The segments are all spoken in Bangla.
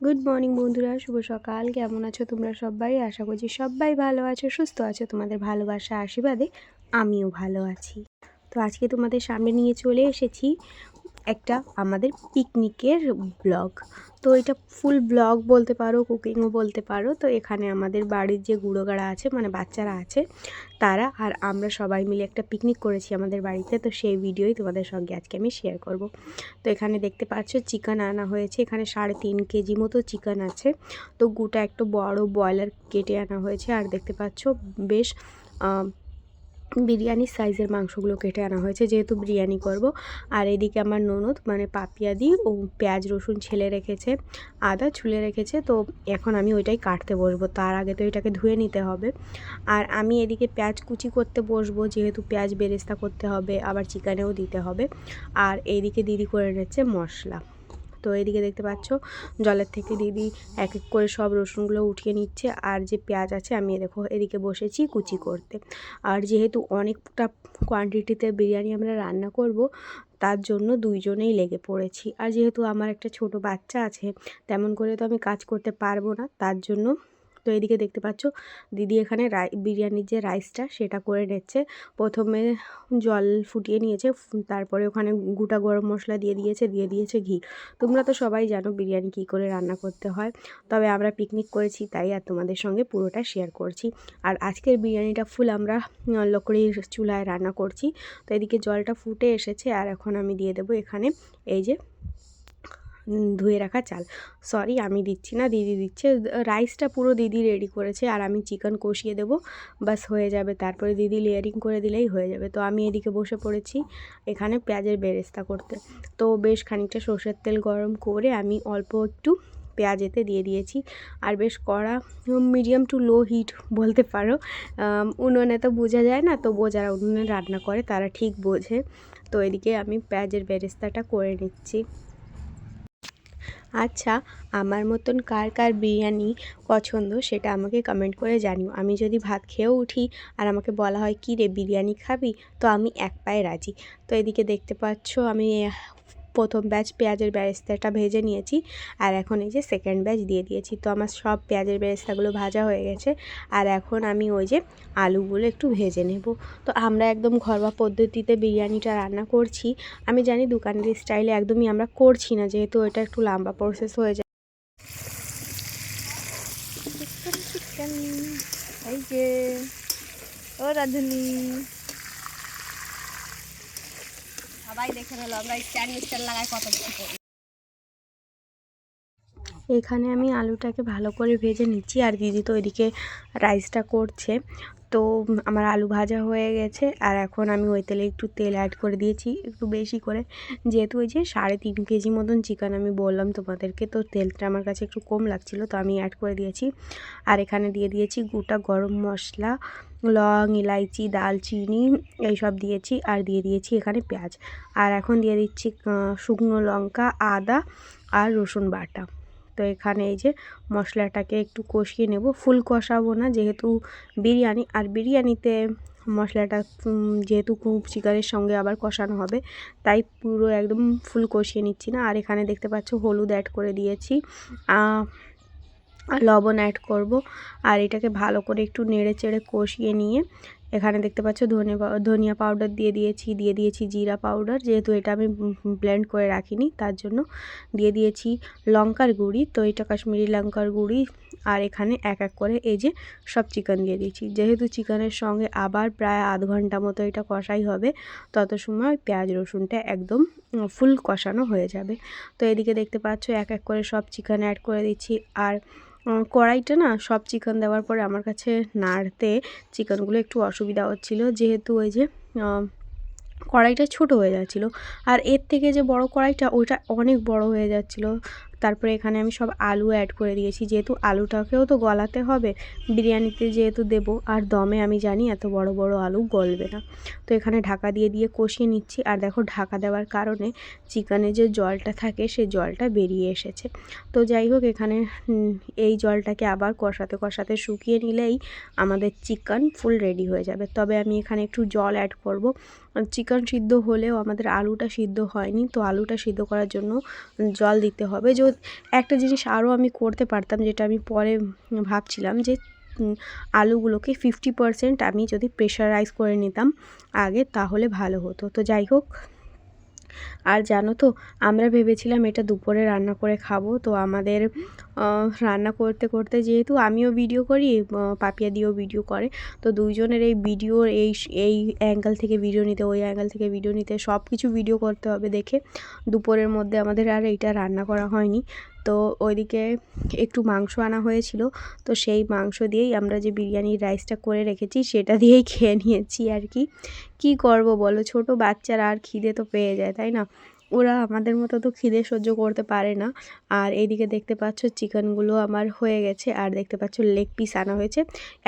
গুড মর্নিং বন্ধুরা। শুভ সকাল। কেমন আছো তোমরা সবাই? আশা করছি সবাই ভালো আছো, সুস্থ আছো। তোমাদের ভালোবাসা, আশীর্বাদে আমিও ভালো আছি। তো আজকে তোমাদের সামনে নিয়ে চলে এসেছি একটা আমাদের পিকনিকের ব্লগ। তো এটা ফুল ব্লগ বলতে পারো কুকিংও বলতে পারো। তো এখানে আমাদের বাড়ির যে গুঁড়োগাড়া আছে মানে বাচ্চারা আছে, তারা আর আমরা সবাই মিলে একটা পিকনিক করেছি আমাদের বাড়িতে। তো সেই ভিডিওই তোমাদের সঙ্গে আজকে আমি শেয়ার করব। তো এখানে দেখতে পাচ্ছ চিকেন আনা হয়েছে। এখানে সাড়ে তিন কেজি মতো চিকেন আছে। তো গোটা একটু বড় ব্রয়লার কেটে আনা হয়েছে। আর দেখতে পাচ্ছ বেশ বিরিয়ানির সাইজের মাংসগুলো কেটে আনা হয়েছে, যেহেতু বিরিয়ানি করব। আর এদিকে আমার ননদ মানে পাপিয়াদি ও পেঁয়াজ, রসুন ছেলে রেখেছে, আদা ছুলে রেখেছে, তো এখন আমি ওইটাই কাটতে বসবো, তার আগে তো এটাকে ধুয়ে নিতে হবে। আর আমি এদিকে পেঁয়াজ কুচি করতে বসবো, যেহেতু পেঁয়াজ বেরেস্তা করতে হবে, আবার চিকেনেও দিতে হবে। আর এইদিকে দিদি করে নিচ্ছে মশলা। তো এদিকে দেখতে পাচ্ছ, জলের থেকে দিদি এক এক করে সব রসুনগুলো উঠিয়ে নিচ্ছে। আর যে পেঁয়াজ আছে, আমি দেখো এদিকে বসেছি কুচি করতে। আর যেহেতু অনেকটা কোয়ান্টিটিতে বিরিয়ানি আমরা রান্না করব, তার জন্য দুইজনেই লেগে পড়েছি। আর যেহেতু আমার একটা ছোট বাচ্চা আছে, তেমন করে তো আমি কাজ করতে পারব না, তার জন্য তো এদিকে দেখতে পাচ্ছ দিদি এখানে রাই বিরিয়ানির যে রাইসটা সেটা করে নিচ্ছে। প্রথমে জল ফুটিয়ে নিয়েছে তারপরে ওখানে গোটা গরম মশলা দিয়ে দিয়েছে দিয়ে দিয়েছে ঘি। তোমরা তো সবাই জানো বিরিয়ানি কী করে রান্না করতে হয়। তবে আমরা পিকনিক করেছি তাই আর তোমাদের সঙ্গে পুরোটা শেয়ার করছি। আর আজকের বিরিয়ানিটা ফুল আমরা লকড়ির চুলায় রান্না করছি। তো এদিকে জলটা ফুটে এসেছে আর এখন আমি দিয়ে দেবো এখানে এই যে ধুয়ে রাখা চাল। সরি আমি দিচ্ছি না, দিদি দিচ্ছে। রাইসটা পুরো দিদি রেডি করেছে, আর আমি চিকেন কষিয়ে দেবো। বাস হয়ে যাবে। তারপরে দিদি লেয়ারিং করে দিলেই হয়ে যাবে। তো আমি এদিকে বসে পড়েছি এখানে পেঁয়াজের বেরেস্তা করতে। তো বেশ খানিকটা সর্ষের তেল গরম করে আমি অল্প একটু পেঁয়াজ এতে দিয়ে দিয়েছি। আর বেশ কড়া মিডিয়াম টু লো হিট বলতে পারো। উনুনে তো বোঝা যায় না তো যারা উনুনে রান্না করে তারা ঠিক বোঝে। তো এদিকে আমি পেঁয়াজের বেরেস্তাটা করে নিচ্ছি। আচ্ছা আমার মতন কার কার বিরিয়ানি পছন্দ সেটা আমাকে কমেন্ট করে জানিও। আমি যদি ভাত খেয়েও উঠি আর আমাকে বলা হয় কী রে বিরিয়ানি খাবি? তো আমি এক পায়ে রাজি। তো এদিকে দেখতে পাচ্ছ আমি প্রথম ব্যাচ পেঁয়াজের বেরেস্তাটা ভেজে নিয়েছি আর এখন এই যে সেকেন্ড ব্যাচ দিয়ে দিয়েছি। তো আমার সব পেঁয়াজের বেরেস্তাগুলো ভাজা হয়ে গেছে আর এখন আমি ওই যে আলুগুলো একটু ভেজে নেব। তো আমরা একদম ঘরোয়া পদ্ধতিতে বিরিয়ানিটা রান্না করছি। আমি জানি দোকানের স্টাইলে একদমই আমরা করছি না, যেহেতু এটা একটু লম্বা প্রসেস হয়ে যায়। এই যে, ও রাধুনি। সবাই দেখে নিল, আমরা স্ট্যান্ড স্ট্যান্ড লাগাই কত কিছু করি। এখানে আমি আলুটাকে ভালো করে ভেজে নিচ্ছি, আর দিদি তো এদিকে রাইসটা করছে। তো আমার আলু ভাজা হয়ে গেছে আর এখন আমি ওই তেলে একটু তেল অ্যাড করে দিয়েছি, একটু বেশি করে। যেহেতু ওই যে সাড়ে তিন কেজি মতন চিকেন আমি বললাম তোমাদেরকে, তো তেলটা আমার কাছে একটু কম লাগছিল, তো আমি অ্যাড করে দিয়েছি। আর এখানে দিয়ে দিয়েছি গোটা গরম মশলা, লং, ইলাইচি, দালচিনি, এইসব দিয়েছি আর দিয়ে দিয়েছি এখানে পেঁয়াজ। আর এখন দিয়ে দিচ্ছি শুকনো লঙ্কা, আদা আর রসুন বাটা। তো এখানে এই যে মশলাটাকে একটু কষিয়ে নেব। ফুল কষাবো না, যেহেতু বিরিয়ানি, আর বিরিয়ানিতে মশলাটা যেহেতু খুব চিকারের সঙ্গে আবার কষানো হবে, তাই পুরো একদম ফুল কষিয়ে নিচ্ছি না। আর এখানে দেখতে পাচ্ছ হলুদ অ্যাড করে দিয়েছি লবণ অ্যাড করব, আর এটাকে ভালো করে একটু নেড়ে চেড়ে কষিয়ে নিয়ে এখানে দেখতে পাচ্ছ ধনে ধনিয়া পাউডার দিয়ে দিয়েছি দিয়ে দিয়েছি জিরা পাউডার যেহেতু এটা আমি ব্লেন্ড করে রাখিনি, তার জন্য দিয়ে দিয়েছি লঙ্কার গুঁড়ি তো এটা কাশ্মীরি লঙ্কার গুঁড়ি, আর এখানে এক এক করে এই যে সব চিকেন দিয়ে দিয়েছি। যেহেতু চিকেনের সঙ্গে আবার প্রায় আধ ঘণ্টা মতো এটা কষাই হবে, তত সময় পেঁয়াজ, রসুনটা একদম ফুল কষানো হয়ে যাবে। তো এদিকে দেখতে পাচ্ছ এক এক করে সব চিকেন অ্যাড করে দিচ্ছি, আর কড়াইটা না সব চিকেন দেওয়ার পরে আমার কাছে নাড়তে চিকেনগুলো একটু অসুবিধা হচ্ছিল। যেহেতু ওই যে কড়াইটা ছোট হয়ে যাচ্ছিল। আর এর থেকে যে বড় কড়াইটা, ওইটা অনেক বড় হয়ে যাচ্ছিল। তারপরে এখানে আমি সব আলু অ্যাড করে দিয়েছি। যেহেতু আলুটাকেও তো গলাতে হবে, বিরিয়ানিতে যেহেতু দেব, আর দমে আমি জানি এত বড় বড় আলু গলবে না। তো এখানে ঢাকা দিয়ে দিয়ে কষিয়ে নিচ্ছি। আর দেখো ঢাকা দেওয়ার কারণে চিকেনে যে জলটা থাকে সেই জলটা বেরিয়ে এসেছে। তো যাই হোক, এখানে এই জলটাকে আবার কষাতে কষাতে শুকিয়ে নিলেই আমাদের চিকেন ফুল রেডি হয়ে যাবে। তবে আমি এখানে একটু জল অ্যাড করব। চিকেন সিদ্ধ হলেও আমাদের আলুটা সিদ্ধ হয়নি, তো আলুটা সিদ্ধ করার জন্য জল দিতে হবে। একটা জিনিস আরও আমি করতে পারতাম, যেটা আমি পরে ভাবছিলাম যে আলুগুলোকে ফিফটি পারসেন্ট আমি যদি প্রেশারাইজ করে নিতাম আগে, তাহলে ভালো হতো। তো যাই হোক আর জানো তো, আমরা ভেবেছিলাম এটা দুপুরে রান্না করে খাব, তো আমাদের রান্না করতে করতে যেহেতু আমিও ভিডিও করি পাপিয়া দিয়েও ভিডিও করে, তো দুইজনের এই ভিডিও এই এই অ্যাঙ্গেল থেকে ভিডিও নিতে, ওই অ্যাঙ্গেল থেকে ভিডিও নিতে সব কিছু ভিডিও করতে হবে দেখে, দুপুরের মধ্যে আমাদের আর এইটা রান্না করা হয়নি। তো ওইদিকে একটু মাংস আনা হয়েছিল। তো সেই মাংস দিয়েই আমরা যে বিরিয়ানির রাইসটা করে রেখেছি, সেটা দিয়েই খেয়ে নিয়েছি আর কি। কি করব বলো? ছোট বাচ্চারা আর খিদে তো পেয়ে যায়, তাই না? ওরা আমাদের মতো তো খিদে সহ্য করতে পারে না। আর এইদিকে দেখতে পাচ্ছ চিকেনগুলো আমার হয়ে গেছে। আর দেখতে পাচ্ছ লেগ পিস আনা হয়েছে।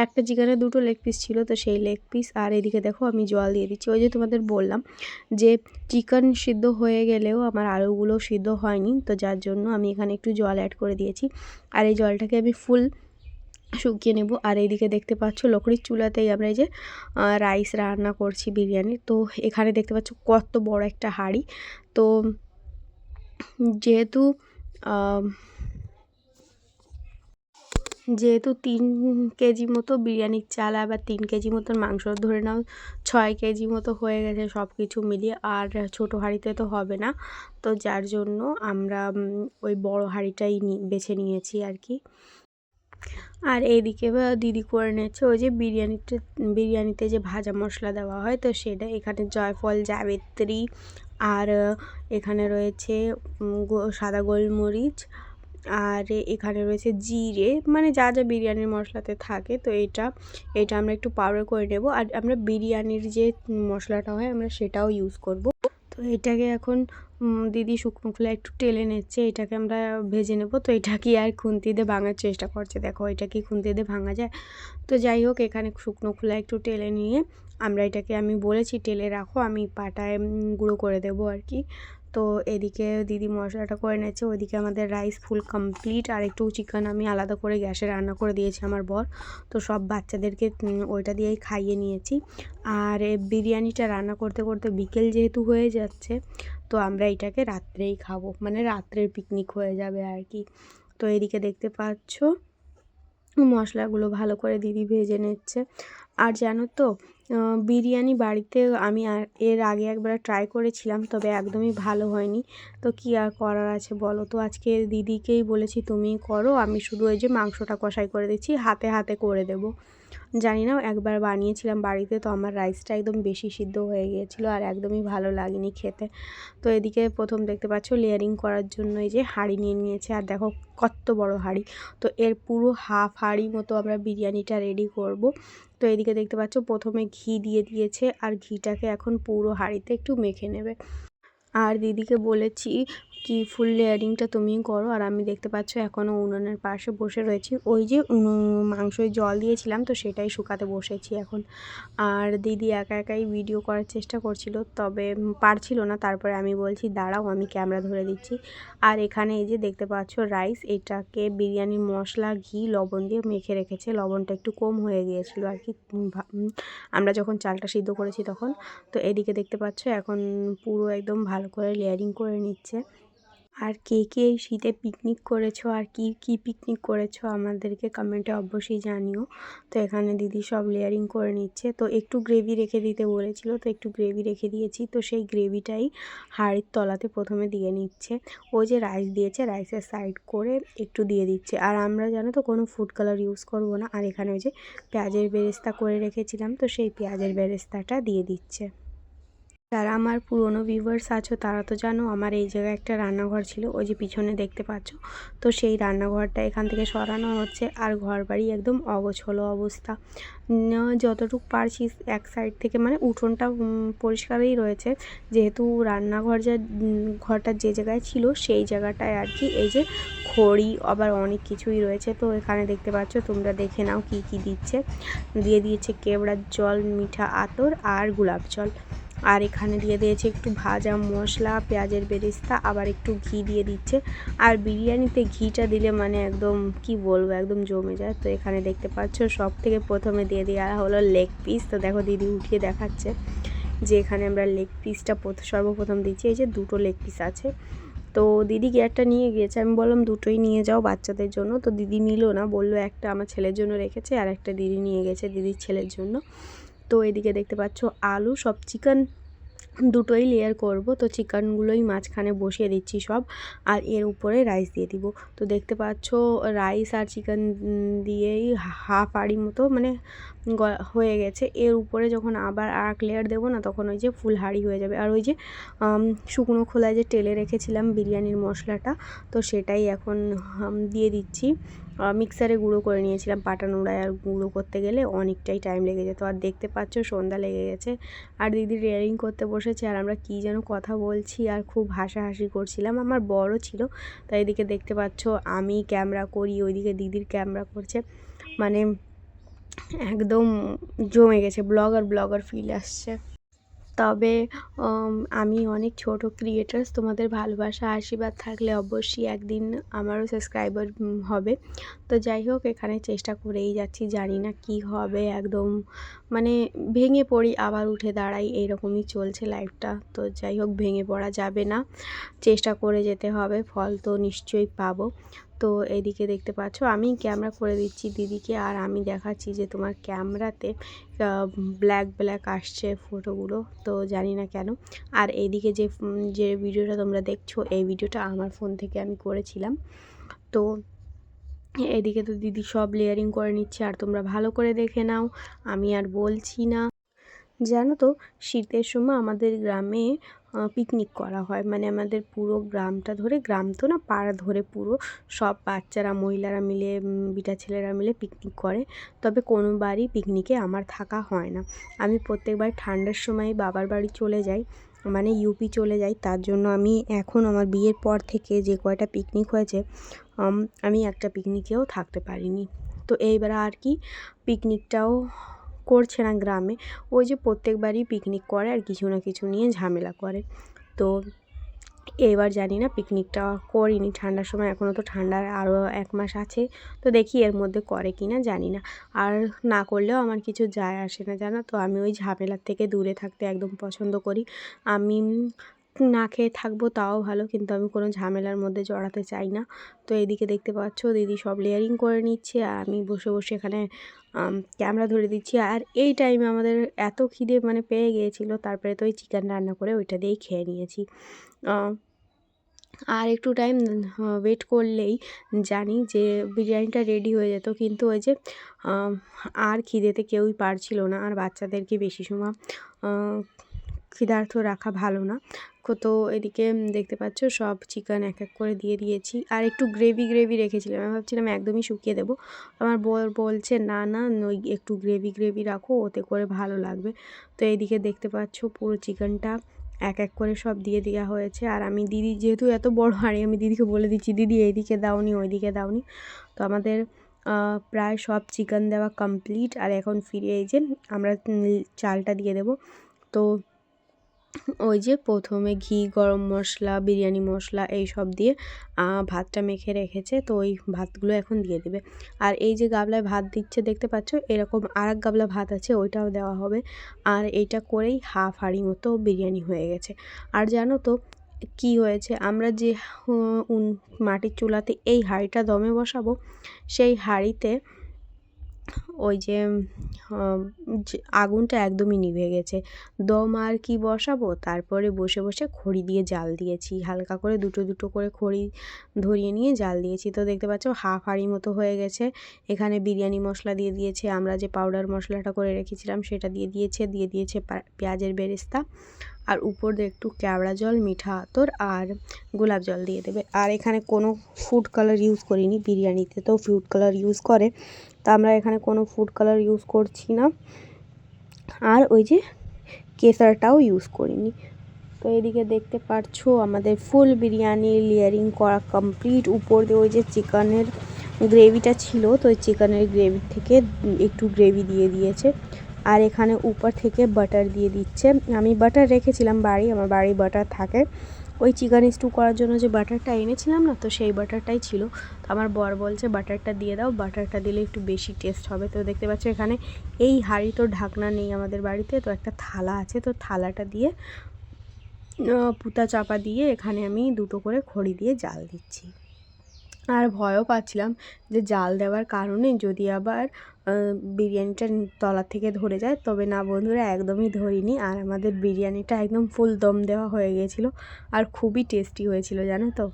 একটা চিকেনে দুটো লেগ পিস ছিল তো সেই লেগ পিস আর এদিকে দেখো আমি জল দিয়ে দিচ্ছি। ওই যে তোমাদের বললাম যে চিকেন সিদ্ধ হয়ে গেলেও আমার আলুগুলো সিদ্ধ হয়নি। তো যার জন্য আমি এখানে একটু জল অ্যাড করে দিয়েছি। আর এই জলটাকে আমি ফুল শুকিয়ে নেব। আর এইদিকে দেখতে পাচ্ছ লকড়ির চুলাতেই আমরা এই যে রাইস রান্না করছি বিরিয়ানি। তো এখানে দেখতে পাচ্ছ কত বড় একটা হাঁড়ি। তো যেহেতু যেহেতু তিন কেজি মতো বিরিয়ানির চাল আবার তিন কেজি মতন মাংস ধরে নাও, ছয় কেজি মতো হয়ে গেছে সব কিছু মিলিয়ে, আর ছোটো হাঁড়িতে তো হবে না। তো যার জন্য আমরা ওই বড় হাঁড়িটাই বেছে নিয়েছি আর কি। আর এইদিকে দিদি করে নিচ্ছে, ওই যে বিরিয়ানিতে বিরিয়ানিতে যে ভাজা মশলা দেওয়া হয়, তো সেটা এখানে জয়ফল, জাবেত্রী আর এখানে রয়েছে সাদা গোলমরিচ, আর এখানে রয়েছে জিরে মানে যা যা বিরিয়ানির মশলাতে থাকে, তো এটা এটা আমরা একটু পাউডার করে নেব। আর আমরা বিরিয়ানির যে মশলাটা হয়, আমরা সেটাও ইউজ করব। তো এটাকে এখন দিদি শুকনো খোলা একটু টেলে নিচ্ছে, এটাকে আমরা ভেজে নেব। তো এটা কি আর খুন্তি দিয়ে ভাঙার চেষ্টা করছে? দেখো, এটা কি খুন্তি দিয়ে ভাঙা যায়? তো যাই হোক, এখানে শুকনো খোলা একটু টেলে নিয়ে আমরা এটাকে আমি বলেছি, টেলে রাখো, আমি পাটায় গুঁড়ো করে দেবো আর কি। তো এদিকে দিদি মশলাটা করে নিয়েছে ওইদিকে আমাদের রাইস ফুল কমপ্লিট, আর একটু চিকেন আমি আলাদা করে গ্যাসে রান্না করে দিয়েছি আমার বর। তো সব বাচ্চাদেরকে ওইটা দিয়েই খাইয়ে নিয়েছি। আর বিরিয়ানিটা রান্না করতে করতে বিকেল যেহেতু হয়ে যাচ্ছে, তো আমরা এটাকে রাত্রেই খাব মানে রাত্রের পিকনিক হয়ে যাবে আর কি। তো এদিকে দেখতে পাচ্ছ মশলাগুলো ভালো করে দিদি ভেজে নিচ্ছে। আর জানো তো বিরিয়ানি বাড়িতে আমি এর আগে একবার ট্রাই করেছিলাম, তবে একদমই ভালো হয়নি। তো কী আর করার আছে বলো তো? আজকে দিদিকেই বলেছি তুমি করো, আমি শুধু ওই যে মাংসটা কষাই করে দিচ্ছি, হাতে হাতে করে দেবো। জানি না, একবার বানিয়েছিলাম বাড়িতে তো আমার রাইসটা একদম বেশি সিদ্ধ হয়ে গিয়েছিল আর একদমই ভালো লাগেনি খেতে। তো এদিকে প্রথম দেখতে পাচ্ছ লেয়ারিং করার জন্য এই যে হাঁড়ি নিয়ে নিয়েছে আর দেখো কত বড় হাঁড়ি। তো এর পুরো হাফ হাঁড়ি মতো আমরা বিরিয়ানিটা রেডি করব। তো এদিকে দেখতে পাচ্ছ প্রথমে ঘি দিয়ে দিয়েছে আর ঘিটাকে এখন পুরো হাঁড়িতে একটু মেখে নেবে। আর দিদিকে বলেছি কি ফুল লেয়ারিংটা তুমি করো, আর আমি দেখতে পাচ্ছ এখনও উনুনের পাশে বসে রয়েছি। ওই যে মাংসয় জল দিয়েছিলাম, তো সেটাই শুকাতে বসেছি এখন। আর দিদি একা একাই ভিডিও করার চেষ্টা করছিল, তবে পারছিল না। তারপরে আমি বলছি, দাঁড়াও, আমি ক্যামেরা ধরে দিচ্ছি। আর এখানে এই যে দেখতে পাচ্ছ রাইস এটাকে বিরিয়ানির মশলা, ঘি, লবণ দিয়ে মেখে রেখেছে। লবণটা একটু কম হয়ে গিয়েছিল আর কি। আমরা যখন চালটা সিদ্ধ করেছি তখন, তো এদিকে দেখতে পাচ্ছ এখন পুরো একদম ভালো করে লেয়ারিং করে নিচ্ছে। আর কে কে এই শীতে পিকনিক করেছ আর কি কি পিকনিক করেছ আমাদেরকে কমেন্টে অবশ্যই জানিও। তো এখানে দিদি সব লেয়ারিং করে নিচ্ছে। তো একটু গ্রেভি রেখে দিতে বলেছিল, তো একটু গ্রেভি রেখে দিয়েছি। তো সেই গ্রেভিটাই হাড়ির তলাতে প্রথমে দিয়ে নিচ্ছে। ও যে রাইস দিয়েছে রাইসের সাইড করে একটু দিয়ে দিচ্ছে। আর আমরা জানো তো কোনো ফুড কালার ইউজ করব না। আর এখানে ওই যে পেঁয়াজের বেরেস্তা করে রেখেছিলাম, তো সেই পেঁয়াজের বেরেস্তাটা দিয়ে দিচ্ছে। যারা আমার পুরনো ভিউয়ার্স আছো, তারা তো জানো আমার এই জায়গায় একটা রান্নাঘর ছিল, ওই যে পিছনে দেখতে পাচ্ছ। তো সেই রান্নাঘরটা এখান থেকে সরানো হচ্ছে, আর ঘর বাড়ি একদম অগোছলো অবস্থা। যতটুকু পারছি এক সাইড থেকে মানে উঠোনটা পরিষ্কারই রয়েছে। যেহেতু রান্নাঘর যা, ঘরটা যে জায়গায় ছিল, সেই জায়গাটায় আর কি, এই যে খড়ি, আবার অনেক কিছুই রয়েছে। তো এখানে দেখতে পাচ্ছ, তোমরা দেখে নাও কি কি দিচ্ছে। দিয়ে দিয়েছে কেবড়ার জল, মিঠা আতর, আর গোলাপ জল। আর এখানে দিয়ে দিয়েছে একটু ভাজা মশলা, পেঁয়াজের বেরেস্তা, আবার একটু ঘি দিয়ে দিচ্ছে। আর বিরিয়ানিতে ঘিটা দিলে মানে একদম, কি বলব, একদম জমে যায়। তো এখানে দেখতে পাচ্ছ সব থেকে প্রথমে দিয়ে দেওয়া হলো লেগ পিস। তো দেখো দিদি উঠিয়ে দেখাচ্ছে যে এখানে আমরা লেগ পিসটা সর্বপ্রথম দিচ্ছি। এই যে দুটো লেগ পিস আছে। তো দিদি গিয়ারটা নিয়ে গিয়েছে। আমি বললাম, দুটোই নিয়ে যাও বাচ্চাদের জন্য। তো দিদি নিল না, বলল, একটা আমার ছেলের জন্য রেখেছে আর একটা দিদি নিয়ে গেছে দিদির ছেলের জন্য। তো এদিকে দেখতে পাচ্ছ আলু, সব চিকেন দুটোই লেয়ার করব। তো চিকেনগুলোই মাঝখানে বসিয়ে দিচ্ছি সব আর এর উপরে রাইস দিয়ে দিব। তো দেখতে পাচ্ছ রাইস আর চিকেন দিয়েই হাফ আড়ি মতো মানে হয়ে গেছে। এর উপরে যখন আবার আর এক লেয়ার দেবো না তখন ওই যে ফুল হাঁড়ি হয়ে যাবে। আর ওই যে শুকনো খোলায় যে টেলে রেখেছিলাম বিরিয়ানির মশলাটা, তো সেটাই এখন দিয়ে দিচ্ছি। মিক্সারে গুঁড়ো করে নিয়েছিলাম পাটা নোড়ায় আর গুঁড়ো করতে গেলে অনেকটাই টাইম লেগে যেত। আর দেখতে পাচ্ছ সন্ধ্যা লেগে গেছে। আর দিদি রেয়ারিং করতে বসেছে, আর আমরা কী যেন কথা বলছি, আর খুব হাসাহাসি করছিলাম। আমার বড় ছিল, তাই এদিকে দেখতে পাচ্ছ আমি ক্যামেরা করি, ওইদিকে দিদির ক্যামেরা করছে। মানে একদম জমে গেছে ব্লগার ব্লগার ফিল আসছে। তবে আমি অনেক ছোট ক্রিয়েটার্স তোমাদের ভালোবাসা, আশীর্বাদ থাকলে অবশ্যই একদিন আমারও সাবস্ক্রাইবার হবে। তো যাই হোক, এখানে চেষ্টা করেই যাচ্ছি, জানি না কি হবে, একদম মানে ভেঙে পড়ি, আবার উঠে দাঁড়াই, এরকমই চলছে লাইফটা তো যাই হোক, ভেঙে পড়া যাবে না, চেষ্টা করে যেতে হবে, ফল তো নিশ্চয়ই পাবো। তো এদিকে দেখতে পাচ্ছ, আমি ক্যামেরা করে দিচ্ছি দিদিকে আর আমি দেখাচ্ছি যে তোমার ক্যামেরাতে ব্ল্যাক ব্ল্যাক আসছে ফটোগুলো তো জানি না কেন। আর এইদিকে যে যে ভিডিওটা তোমরা দেখছ, এই ভিডিওটা আমার ফোন থেকে আমি করেছিলাম। তো এদিকে তো দিদি সব লেয়ারিং করে নিচ্ছে, আর তোমরা ভালো করে দেখে নাও, আমি আর বলছি না। জানো তো, শীতের সময় আমাদের গ্রামে পিকনিক করা হয়। মানে আমাদের পুরো গ্রামটা ধরে, গ্রাম তো না পাড়া ধরে পুরো। সব বাচ্চারা, মহিলারা মিলে বিটা ছেলেরা মিলে পিকনিক করে। তবে কোনো বাড়ি পিকনিকে আমার থাকা হয় না। আমি প্রত্যেকবার ঠান্ডার সময় বাবার বাড়ি চলে যাই। মানে ইউপি চলে যাই। তার জন্য আমি এখন আমার বিয়ের পর থেকে যে কয়টা পিকনিক হয়েছে আমি একটা পিকনিকেও থাকতে পারিনি। তো এইবার আর কি পিকনিকটাও করছে না গ্রামে, ওই যে প্রত্যেকবারই পিকনিক করে আর কিছু না কিছু নিয়ে ঝামেলা করে। তো এবার জানি না পিকনিকটা করিনি, ঠান্ডার সময় এখনও তো ঠান্ডার আরও এক মাস আছে, তো দেখি এর মধ্যে করে কি না জানি না। আর না করলেও আমার কিছু যায় আসে না, জানো তো? আমি ওই ঝামেলার থেকে দূরে থাকতে একদম পছন্দ করি। আমি না খেয়ে থাকব তাও ভালো, কিন্তু আমি কোনো ঝামেলার মধ্যে জড়াতে চাই না। তো এদিকে দেখতে পাচ্ছ দিদি সব লেয়ারিং করে নিচ্ছে, আর আমি বসে বসে এখানে ক্যামেরা ধরে দিচ্ছি। আর এই টাইমে আমাদের এত খিদে মানে পেয়ে গিয়েছিল, তারপরে তো ওই চিকেন রান্না করে ওইটা দিয়েই খেয়ে নিয়েছি। আর একটু টাইম ওয়েট করলেই জানি যে বিরিয়ানিটা রেডি হয়ে যেত, কিন্তু ওই যে আর খিদেতে কেউই পারছিল না, আর বাচ্চাদেরকে বেশি সময় ক্ষুধার্ত রাখা ভালো না। তো এদিকে দেখতে পাচ্ছ সব চিকেন এক এক করে দিয়ে দিয়েছি। আর একটু গ্রেভি গ্রেভি রেখেছিলাম। আমি ভাবছিলাম একদমই শুকিয়ে দেবো। আমার বলছে, না না, ওই একটু গ্রেভি গ্রেভি রাখো, ওতে করে ভালো লাগবে। তো এইদিকে দেখতে পাচ্ছ পুরো চিকেনটা এক এক করে সব দিয়ে দেওয়া হয়েছে। আর আমি দিদি, যেহেতু এত বড় হাঁড়ি, আমি দিদিকে বলে দিচ্ছি, দিদি এইদিকে দাওনি, ওইদিকে দাওনি। তো আমাদের প্রায় সব চিকেন দেওয়া কমপ্লিট আর এখন ফিরে এই যে আমরা চালটা দিয়ে দেবো। তো ওই যে প্রথমে ঘি, গরম মশলা, বিরিয়ানি মশলা এই সব দিয়ে ভাতটা মেখে রেখেছে, তো ওই ভাতগুলো এখন দিয়ে দেবে। আর এই যে গাবলায় ভাত দিচ্ছে, দেখতে পাচ্ছ? এরকম আর এক গাবলা ভাত আছে, ওইটাও দেওয়া হবে। আর এইটা করেই হাফ হাঁড়ি মতো বিরিয়ানি হয়ে গেছে। আর জানো তো কি হয়েছে? আমরা যে উন, মাটির চুলাতে এই হাঁড়িটা দমে বসাবো, সেই হাঁড়িতে ওই যে আগুনটা একদমই নিভে গেছে। দম আর কি বসাবো? তারপরে বসে বসে খড়ি দিয়ে জাল দিয়েছি। হালকা করে দুটো দুটো করে খড়ি ধরিয়ে নিয়ে জাল দিয়েছি। তো দেখতে পাচ্ছ, হাফ হাঁড়ি মতো হয়ে গেছে। এখানে বিরিয়ানি মশলা দিয়ে দিয়েছে। আমরা যে পাউডার মশলাটা করে রেখেছিলাম, সেটা দিয়ে দিয়েছে। দিয়ে দিয়েছে পেঁয়াজের বেরেস্তা। আর উপর দিয়ে একটু কেওড়া জল, মিঠা আতর আর গোলাপ জল দিয়ে দেবে। আর এখানে কোনো ফুড কালার ইউজ করিনি। বিরিয়ানিতে তো ফুড কালার ইউজ করে। তা আমরা এখানে কোনো ফুড কালার ইউজ করছি না। আর ওই যে কেসারটাও ইউজ করিনি। তো এদিকে দেখতে পারছ আমাদের ফুল বিরিয়ানি লেয়ারিং করা কমপ্লিট উপর দিয়ে ওই যে চিকেনের গ্রেভিটা ছিল, তো ওই চিকেনের গ্রেভি থেকে একটু গ্রেভি দিয়ে দিয়েছে। আর এখানে উপর থেকে বাটার দিয়ে দিচ্ছে। আমি বাটার রেখেছিলাম বাড়ি, আমার বাড়ি বাটার থাকে। ওই চিকেন স্টু করার জন্য যে বাটারটা এনেছিলাম না, তো সেই বাটারটাই ছিল। তো আমার বর বলছে বাটারটা দিয়ে দাও বাটারটা দিলে একটু বেশি টেস্ট হবে। তো দেখতে পাচ্ছ এখানে এই হাঁড়ি তো ঢাকনা নেই আমাদের বাড়িতে, তো একটা থালা আছে, তো থালাটা দিয়ে পুতা চাপা দিয়ে এখানে আমি দুটো করে খড়ি দিয়ে জাল দিচ্ছি। আর ভয়ও পাচ্ছিলাম যে জাল দেওয়ার কারণে যদি আবার বিরিয়ানিটা তলা থেকে ধরে যায়, তবে না বন্ধুরা, একদমই ধরিনি। আর আমাদের বিরিয়ানিটা একদম ফুল দম দেওয়া হয়ে গিয়েছিল আর খুবই টেস্টি হয়েছিল, জানো তো।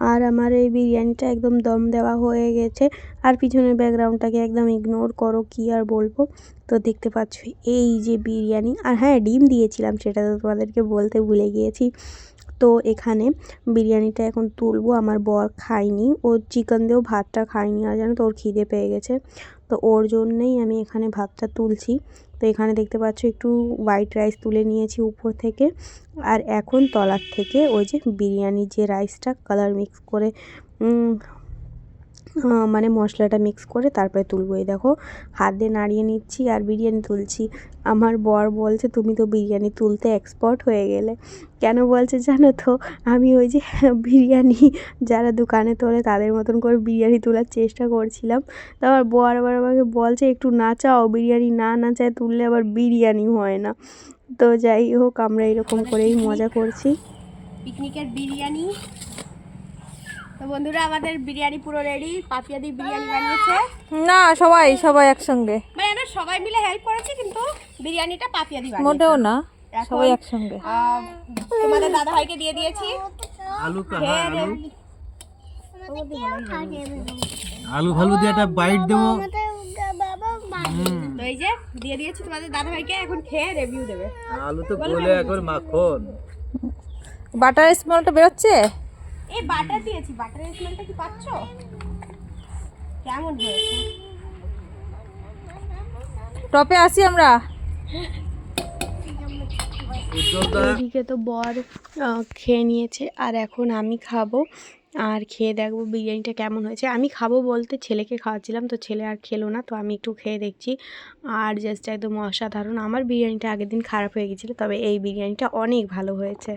আর আমার এই বিরিয়ানিটা একদম দম দেওয়া হয়ে গেছে। আর পিছনের ব্যাকগ্রাউন্ডটাকে একদম ইগনোর করো, কি আর বলব? তো দেখতে পাচ্ছ, এই যে বিরিয়ানি। আর হ্যাঁ ডিম দিয়েছিলাম, সেটা তো তোমাদেরকে বলতে ভুলে গিয়েছি। তো এখানে বিরিয়ানিটা এখন তুলবো। আমার বর খায়নি। ও চিকেন দিয়েও ভাতটা খায়নি। আর জানো তো, ওর খিদে পেয়ে গেছে। তো ওর জন্যেই আমি এখানে ভাতটা তুলছি। তো এখানে দেখতে পাচ্ছ, একটু হোয়াইট রাইস তুলে নিয়েছি উপর থেকে। আর এখন তলার থেকে ওই যে বিরিয়ানির যে রাইসটা কালার মিক্স করে মানে মশলাটা মিক্স করে তারপরে তুলবো। এই দেখো, হাত দিয়ে নাড়িয়ে নিচ্ছি আর বিরিয়ানি তুলছি। আমার বর বলছে, তুমি তো বিরিয়ানি তুলতে এক্সপার্ট হয়ে গেলে। কেন বলছে জানো তো, আমি ওই যে বিরিয়ানি যারা দোকানে তোলে, তাদের মতন করে বিরিয়ানি তোলার চেষ্টা করছিলাম। তারপর বর আবার আমাকে বলছে, একটু নাচাও, বিরিয়ানি না নাচায় তুললে আবার বিরিয়ানি হয় না। তো যাই হোক, আমরা এরকম করেই মজা করছি। পিকনিকের বিরিয়ানি তো বন্ধুরা আমাদের বিরিয়ানি পুরো রেডি পাপিয়া দি বিরিয়ানি বানিয়েছে। না সবাই সবাই একসঙ্গে। মানে আমরা সবাই মিলে হেল্প করেছি কিন্তু বিরিয়ানিটা পাপিয়া দি বানিয়েছে। মোটেও না সবাই একসঙ্গে। তোমাদের দাদা ভাইকে দিয়ে দিয়েছি। আলু কা খেয়ে হ্যাঁ, আলু। আলু ফালু দিয়ে একটা বাইট দেবো। তো এই যে দিয়ে দিয়েছি তোমাদের দাদা ভাইকে এখন খেয়ে রিভিউ দেবে। আলু তো গলে একবার মাখন। বাটার স্মেলটা বেরোচ্ছে? এই বাটার দিয়েছি বাটারের স্মেলটা কি পাচ্ছ? কেমন হয়েছে? টপে আসি আমরা? এদিকে তো বর খেয়ে নিয়েছে আর এখন আমি খাব আর খেয়ে দেখব বিরিয়ানিটা কেমন হয়েছে। আমি খাব বলতে ছেলেকে খাওয়াচ্ছিলাম তো ছেলে আর খেলো না তো আমি একটু খেয়ে দেখছি। আর জাস্ট একদম অসাধারণ আমার বিরিয়ানিটা আগের দিন খারাপ হয়ে গেছিল তবে এই বিরিয়ানিটা অনেক ভালো হয়েছে।